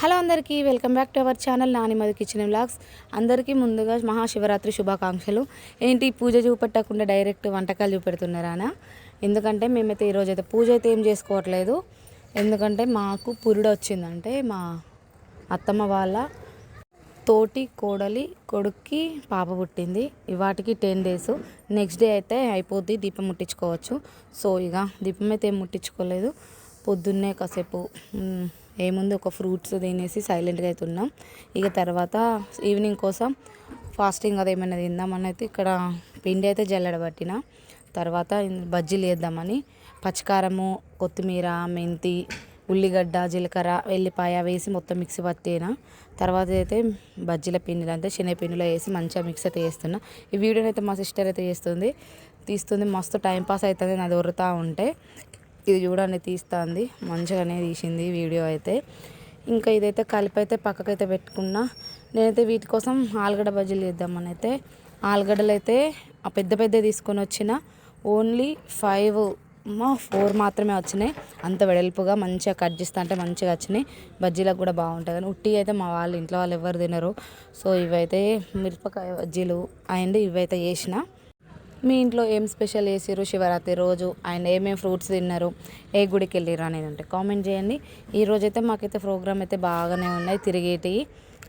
Hello అందరికీ welcome back to our channel Nani Madhu kitchen vlogs అందరికీ ముందుగా మహాశివరాత్రి శుభాకాంక్షలు. ఏంటి పూజ చూపెట్టకుండా డైరెక్ట్ వంటకాలు చూపెడుతున్నారానా ఎందుకంటే మేమైతే ఈరోజు అయితే పూజ అయితే ఏం చేసుకోవట్లేదు. ఎందుకంటే మాకు పురుడు వచ్చిందంటే మా అత్తమ్మ వాళ్ళ తోటి కోడలి కొడుక్కి పాప పుట్టింది. ఇవాటికి టెన్ డేస్. నెక్స్ట్ డే అయితే అయిపోద్ది దీపం ముట్టించుకోవచ్చు. సో ఇక దీపం అయితే ఏం ముట్టించుకోలేదు. పొద్దున్నే కాసేపు ఏముంది ఒక ఫ్రూట్స్ తినేసి సైలెంట్గా అయితే ఉన్నాం. ఇక తర్వాత ఈవినింగ్ కోసం ఫాస్టింగ్ అది ఏమైనా తిందామని అయితే ఇక్కడ పిండి అయితే జల్లడబట్టిన తర్వాత బజ్జీలు వేద్దామని పచ్చికారము కొత్తిమీర మెంతి ఉల్లిగడ్డ జీలకర్ర వెల్లిపాయ వేసి మొత్తం మిక్సీ పట్టిన. తర్వాత అయితే బజ్జీల పిండిలు అంటే శనగపిండిలో వేసి మంచిగా మిక్స్ అయితే చేస్తున్నా. ఈ వీడియోని అయితే మా సిస్టర్ అయితే చేస్తుంది. తీస్తుంది. మస్తు టైం పాస్ అవుతుంది. నాది వరుతా ఉంటే. ఇది చూడండి తీస్తుంది. మంచిగానే తీసింది వీడియో అయితే. ఇంకా ఇదైతే కలిపి అయితే పక్కకైతే పెట్టుకున్నా. నేనైతే వీటి కోసం ఆలుగడ్డ బజ్జీలు చేద్దామని అయితే. ఆలుగడ్డలు అయితే ఆ పెద్ద పెద్ద తీసుకొని వచ్చిన. ఓన్లీ ఫైవ్ ఫోర్ మాత్రమే వచ్చినాయి. అంత వెడల్పుగా మంచిగా కట్ చేస్తా అంటే మంచిగా వచ్చినాయి. బజ్జీలకు కూడా బాగుంటుంది కానీ ఉట్టి అయితే మా వాళ్ళు ఇంట్లో వాళ్ళు ఎవరు తినరు. సో ఇవైతే మిరపకాయ బజ్జీలు అండ్ ఇవైతే చేసిన. మీ ఇంట్లో ఏం స్పెషల్ చేసిర్రు శివరాత్రి రోజు? అండ్ ఏమేమి ఫ్రూట్స్ తిన్నారు? ఏ గుడికి వెళ్ళిర్రు అనేది అంటే కామెంట్ చేయండి. ఈ రోజు అయితే మాకైతే ప్రోగ్రామ్ అయితే బాగానే ఉన్నాయి తిరిగేటివి.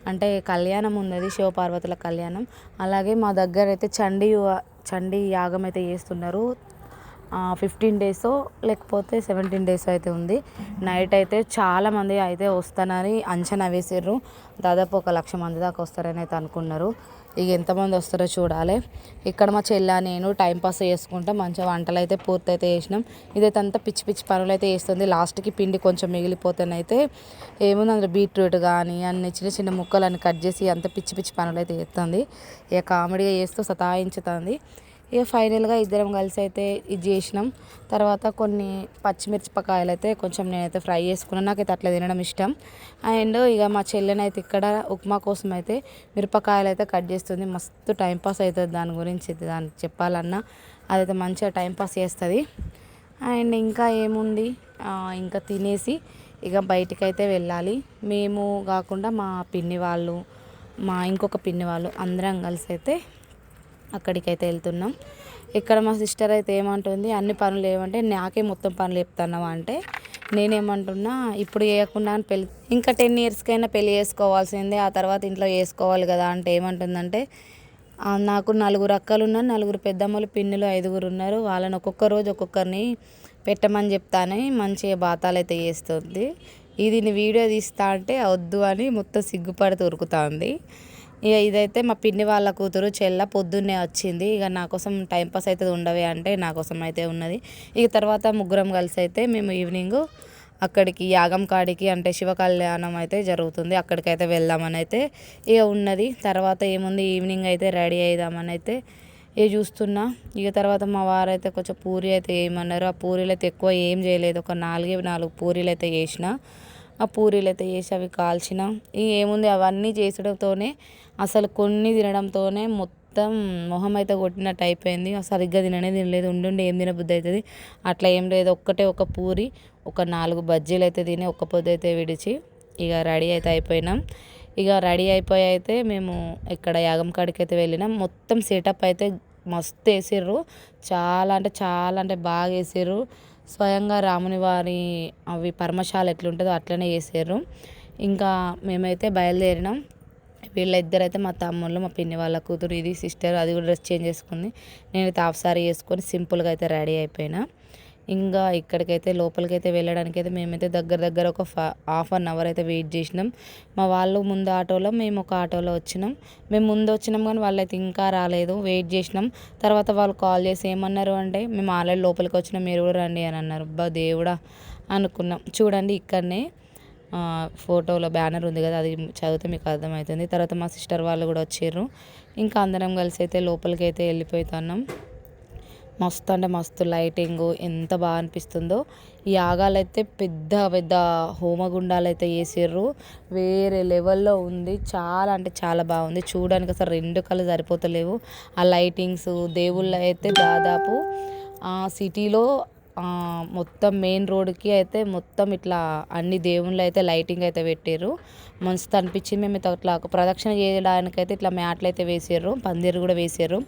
అంటే కళ్యాణం ఉన్నది శివపార్వతుల కళ్యాణం. అలాగే మా దగ్గర అయితే చండీ చండీ యాగం అయితే చేస్తున్నారు. ఫిఫ్టీన్ డేస్ లేకపోతే సెవెంటీన్ డేస్ అయితే ఉంది. నైట్ అయితే చాలామంది అయితే వస్తానని అంచనా వేసారు దాదాపు ఒక లక్ష మంది దాకా వస్తారని అయితే అనుకున్నారు. ఇక ఎంతమంది వస్తారో చూడాలి. ఇక్కడ మా చెల్ల నేను టైం పాస్ చేసుకుంటా. మంచిగా వంటలు అయితే పూర్తి అయితే చేసినాం. ఇదైతే అంతా పిచ్చి పిచ్చి పనులు అయితే చేస్తుంది. లాస్ట్కి పిండి కొంచెం మిగిలిపోతేనైతే ఏముంది అందులో బీట్రూట్ కానీ అన్ని చిన్న చిన్న ముక్కలు అన్ని కట్ చేసి అంత పిచ్చి పిచ్చి పనులు అయితే చేస్తుంది. ఇక కామెడీగా చేస్తూ సతాయించుతుంది. ఇక ఫైనల్గా ఇద్దరం కలిసి అయితే ఇది చేసినాం. తర్వాత కొన్ని పచ్చిమిరపకాయలు అయితే కొంచెం నేనైతే ఫ్రై చేసుకున్నాను. నాకైతే అట్లా తినడం ఇష్టం. అండ్ ఇక మా చెల్లెనైతే ఇక్కడ ఉప్మా కోసం అయితే మిరపకాయలు అయితే కట్ చేస్తుంది. మస్తు టైంపాస్ అవుతుంది దాని గురించి దానికి చెప్పాలన్నా. అదైతే మంచిగా టైంపాస్ చేస్తుంది. అండ్ ఇంకా ఏముంది? ఇంకా తినేసి ఇక బయటికి అయితే వెళ్ళాలి. మేము కాకుండా మా పిన్ని వాళ్ళు మా ఇంకొక పిన్ని వాళ్ళు అందరం కలిసి అయితే అక్కడికైతే వెళ్తున్నాం. ఇక్కడ మా సిస్టర్ అయితే ఏమంటుంది అన్ని పనులు ఏమంటే నాకే మొత్తం పనులు చెప్తున్నావా? అంటే నేనేమంటున్నా ఇప్పుడు చేయకుండా అని పెళ్ళి ఇంకా టెన్ ఇయర్స్కైనా పెళ్ళి చేసుకోవాల్సిందే ఆ తర్వాత ఇంట్లో చేసుకోవాలి కదా అంటే ఏమంటుందంటే నాకు నలుగురు అక్కలు ఉన్నారు నలుగురు పెద్దమ్మలు పిన్నులు ఐదుగురు ఉన్నారు. వాళ్ళని ఒక్కొక్క రోజు ఒక్కొక్కరిని పెట్టమని చెప్తానే మంచిగా బాతాలు అయితే చేస్తుంది. ఇది వీడియో తీస్తా అంటే వద్దు అని మొత్తం సిగ్గుపడి ఉరుకుతుంది ఇక ఇదైతే మా పిన్ని వాళ్ళ కూతురు చెల్ల పొద్దున్నే వచ్చింది. ఇక నా కోసం టైం పాస్ అయితే ఉండవే అంటే నా కోసం అయితే ఉన్నది. ఇక తర్వాత ముగ్గురం కలిసి అయితే మేము ఈవినింగ్ అక్కడికి యాగం కాడికి అంటే శివ కళ్యాణం అయితే జరుగుతుంది. అక్కడికైతే వెళ్దామని అయితే ఇక ఉన్నది. తర్వాత ఏముంది? ఈవినింగ్ అయితే రెడీ అయిదామని అయితే ఇక చూస్తున్నా. ఇక తర్వాత మా వారైతే కొంచెం పూరి అయితే ఏమన్నారు? ఆ పూరీలు అయితే ఎక్కువ ఏం చేయలేదు. ఒక నాలుగే నాలుగు పూరీలు అయితే చేసిన. ఆ పూరీలు అయితే చేసి అవి కాల్చిన. ఏముంది అవన్నీ చేసడంతోనే అసలు కొన్ని తినడంతోనే మొత్తం మొహం అయితే కొట్టినట్టు అయిపోయింది. సరిగ్గా తిననే తినలేదు. ఉండుండి ఏం తినబుద్ధి అవుతుంది? అట్లా ఏం లేదు. ఒక్కటే ఒక పూరి ఒక నాలుగు బజ్జీలు అయితే తిని ఒక్క పొద్దు అయితే విడిచి ఇక రెడీ అయితే అయిపోయినాం. ఇక రెడీ అయిపోయి అయితే మేము ఇక్కడ యాగం కాడికి అయితే వెళ్ళినాం. మొత్తం సెటప్ అయితే మస్తు వేసిర్రు. చాలా అంటే చాలా అంటే బాగా వేసిర్రు. స్వయంగా రాముని వారి అవి పరమశాల ఎట్లుంటుందో అట్లనే చేసారు ఇంకా మేమైతే బయలుదేరినాం. వీళ్ళిద్దరు అయితే మా తమ్ముళ్ళు మా పిన్ని వాళ్ళ కూతురు ఇది సిస్టర్ అది కూడా డ్రెస్ చేంజ్ చేసుకుంది. నేను హాఫ్ సారీ వేసుకొని సింపుల్గా అయితే రెడీ అయిపోయినా. ఇంకా ఇక్కడికైతే లోపలికైతే వెళ్ళడానికి అయితే మేమైతే దగ్గర దగ్గర ఒక హాఫ్ అన్ అవర్ అయితే వెయిట్ చేసినాం. మా వాళ్ళు ముందు ఆటోలో మేము ఒక ఆటోలో వచ్చినాం. మేము ముందు వచ్చినాం కానీ వాళ్ళైతే ఇంకా రాలేదు. వెయిట్ చేసినాం. తర్వాత వాళ్ళు కాల్ చేసి ఏమన్నారు అంటే మేము ఆల్రెడీ లోపలికి వచ్చినాం మీరు కూడా రండి అని అన్నారు. బా దేవుడా అనుకున్నాం. చూడండి ఇక్కడనే ఫోటోలో బ్యానర్ ఉంది కదా అది చదివితే మీకు అర్థమవుతుంది. తర్వాత మా సిస్టర్ వాళ్ళు కూడా వచ్చారు ఇంకా అందరం కలిసి అయితే లోపలికి అయితే వెళ్ళిపోతున్నాం. మస్తు అంటే మస్తు లైటింగ్ ఎంత బాగా అనిపిస్తుందో. ఈ యాగాలు అయితే పెద్ద పెద్ద హోమగుండాలు అయితే వేసిర్రు వేరే లెవెల్లో ఉంది. చాలా అంటే చాలా బాగుంది. చూడడానికి అసలు రెండు కళ్ళు సరిపోతలేవు. ఆ లైటింగ్స్ దేవుళ్ళు అయితే దాదాపు ఆ సిటీలో మొత్తం మెయిన్ రోడ్కి అయితే మొత్తం ఇట్లా అన్ని దేవుళ్ళు అయితే లైటింగ్ అయితే పెట్టారు మస్తు అనిపించింది. మేము అయితే ఇట్లా ప్రదక్షిణ చేయడానికైతే ఇట్లా మ్యాట్లు అయితే వేసారు పందిరు కూడా వేసారు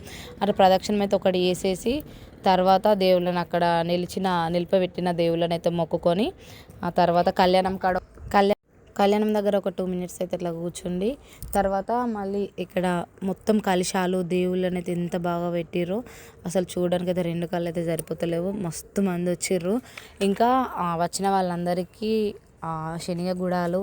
అట్లా ప్రదక్షిణ అయితే ఒకటి వేసేసి తర్వాత దేవుళ్ళని అక్కడ నిలిచిన నిలిపబెట్టిన దేవుళ్ళని అయితే మొక్కుకొని ఆ తర్వాత కళ్యాణం కాడ కళ్యాణం దగ్గర ఒక టూ మినిట్స్ అయితే ఇట్లా కూర్చుండి తర్వాత మళ్ళీ ఇక్కడ మొత్తం కలిశాలు దేవుళ్ళు అనేది ఎంత బాగా పెట్టిర్రో అసలు చూడడానికి అయితే రెండు కళ్ళు అయితే సరిపోతలేవు. మస్తు మంది వచ్చిర్రు. ఇంకా వచ్చిన వాళ్ళందరికీ శనిగ గుడాలు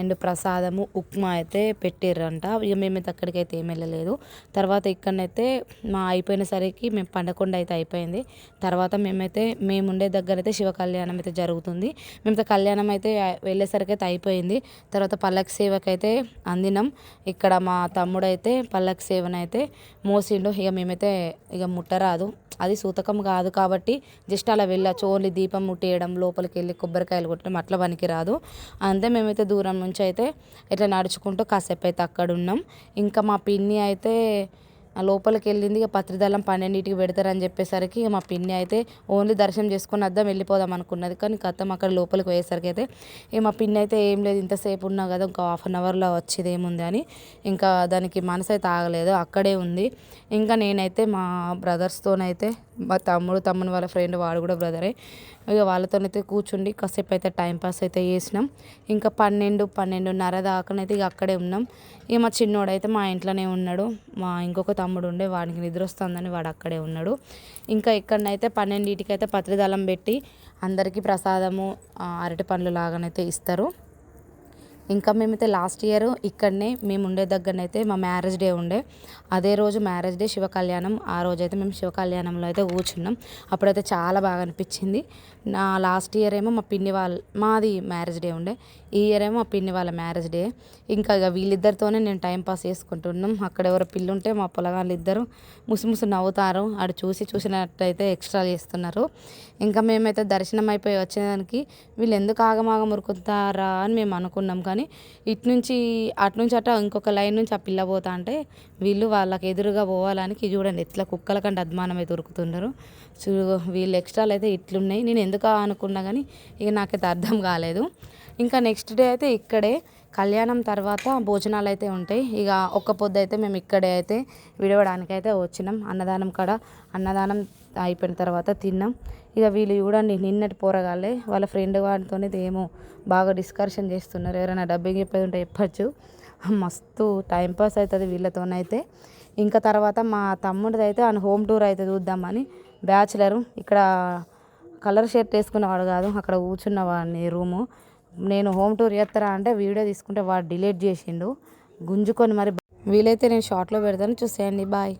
అండ్ ప్రసాదము ఉప్మా అయితే పెట్టారంట ఇక మేమైతే అక్కడికైతే అయితే ఏమి వెళ్ళలేదు. తర్వాత ఇక్కడనైతే మా అయిపోయిన సరికి మేము పండకొండ అయితే అయిపోయింది. తర్వాత మేమైతే మేము ఉండే దగ్గర అయితే శివ కళ్యాణం అయితే జరుగుతుంది. మేమైతే కళ్యాణం అయితే వెళ్ళేసరికి అయితే అయిపోయింది. తర్వాత పల్లకి సేవకైతే అందినం. ఇక్కడ మా తమ్ముడైతే పల్లకి సేవనైతే మోసిండు. ఇక మేమైతే ఇక ముట్టరాదు. అది సూతకం కాదు కాబట్టి జస్ట్ అలా వెళ్ళచ్చు. ఓన్లీ దీపం ముట్టేయడం లోపలికి వెళ్ళి కొబ్బరికాయలు కొట్టడం అట్లా పనికి రాదు అంతే మేమైతే దూరం నుంచి అయితే ఇట్లా నడుచుకుంటూ కాసేపు అయితే అక్కడ ఉన్నాం. ఇంకా మా పిన్ని అయితే ఆ లోపలికి వెళ్ళింది ఇక పత్రిదళం పన్నెండింటికి పెడతారని చెప్పేసరికి ఇక మా పిన్ని అయితే ఓన్లీ దర్శనం చేసుకుని అద్దాం వెళ్ళిపోదాం అనుకున్నది. కానీ కథం అక్కడ లోపలికి పోయేసరికి అయితే ఇక మా పిన్ని అయితే ఏం లేదు ఇంతసేపు ఉన్నా కదా ఇంకా హాఫ్ అన్ అవర్లో వచ్చేది ఏముంది అని ఇంకా దానికి మనసు అయితే ఆగలేదు అక్కడే ఉంది. ఇంకా నేనైతే మా బ్రదర్స్తోనైతే మా తమ్ముడు తమ్ముని వాళ్ళ ఫ్రెండ్ వాడు కూడా బ్రదరే ఇక వాళ్ళతోనైతే కూర్చుండి కాసేపు అయితే టైంపాస్ అయితే చేసినాం. ఇంకా పన్నెండు పన్నెండున్నర దాకానైతే ఇక అక్కడే ఉన్నాం. ఇక మా చిన్నోడు అయితే మా ఇంట్లోనే ఉన్నాడు. మా ఇంకొక తమ్ముడు ఉండే వాడికి నిద్ర వస్తుందని వాడు అక్కడే ఉన్నాడు. ఇంకా ఇక్కడనైతే పన్నెండింటికి అయితే పత్రిదళం పెట్టి అందరికీ ప్రసాదము అరటి పండ్లు లాగానైతే ఇస్తారు. ఇంకా మేమైతే లాస్ట్ ఇయర్ ఇక్కడనే మేము ఉండే దగ్గరనైతే మా మ్యారేజ్ డే ఉండే. అదే రోజు మ్యారేజ్ డే శివ కళ్యాణం ఆ రోజు అయితే మేము శివ కళ్యాణంలో అయితే కూర్చున్నాం. అప్పుడైతే చాలా బాగా అనిపించింది. నా లాస్ట్ ఇయర్ ఏమో మా పిన్ని వాళ్ళ మాది మ్యారేజ్ డే ఉండే. ఈ ఇయర్ ఏమో మా పిన్ని వాళ్ళ మ్యారేజ్ డే. ఇంకా ఇక వీళ్ళిద్దరితోనే నేను టైం పాస్ చేసుకుంటున్నాం. అక్కడ ఎవరో పిల్లుంటే మా పొలగాళ్ళు ఇద్దరు ముసిముసి నవ్వుతారు. ఆడు చూసి చూసినట్టయితే ఎక్స్ట్రా చేస్తున్నారు. ఇంకా మేమైతే దర్శనం అయిపోయి వచ్చేదానికి వీళ్ళు ఎందుకు ఆగమాగం ఉరుకుతారా అని మేము అనుకున్నాం కానీ ఇటు నుంచి అటు నుంచి అట ఇంకొక లైన్ నుంచి ఆ పిల్ల పోతా అంటే వీళ్ళు వాళ్ళకి ఎదురుగా పోవాలని చూడండి ఎట్లా కుక్కల కంటే అద్మానం దొరుకుతున్నారు చూ వీళ్ళు ఎక్స్ట్రాలు అయితే ఇట్లున్నాయి. నేను ఎందుకు అనుకున్నా కానీ ఇక నాకైతే అర్థం కాలేదు. ఇంకా నెక్స్ట్ డే అయితే ఇక్కడే కళ్యాణం తర్వాత భోజనాలు అయితే ఉంటాయి. ఇక ఒక్క పొద్దు అయితే మేము ఇక్కడే అయితే విడవడానికి అయితే వచ్చినాం. అన్నదానం కాడ అన్నదానం అయిపోయిన తర్వాత తిన్నాం. ఇక వీళ్ళు చూడండి నిన్నటి పోరగాళ్ళే వాళ్ళ ఫ్రెండ్ వాడితో ఏమో బాగా డిస్కషన్ చేస్తున్నారు. ఎవరైనా డబ్బింగ్ చెప్పేది ఉంటే చెప్పచ్చు. మస్తు టైంపాస్ అవుతుంది వీళ్ళతోనైతే. ఇంకా తర్వాత మా తమ్ముడిది అయితే ఆయన హోమ్ టూర్ అయితే చూద్దామని బ్యాచులరు ఇక్కడ కలర్ షర్ట్ వేసుకున్నవాడు కాదు అక్కడ కూర్చున్నవాడిని రూము. నేను హోమ్ టూర్ చేస్తారా అంటే వీడియో తీసుకుంటే వాడు డిలీట్ చేసిండు. గుంజుకొని మరి వీలైతే నేను షార్ట్లో పెడతాను. చూసేయండి. బాయ్.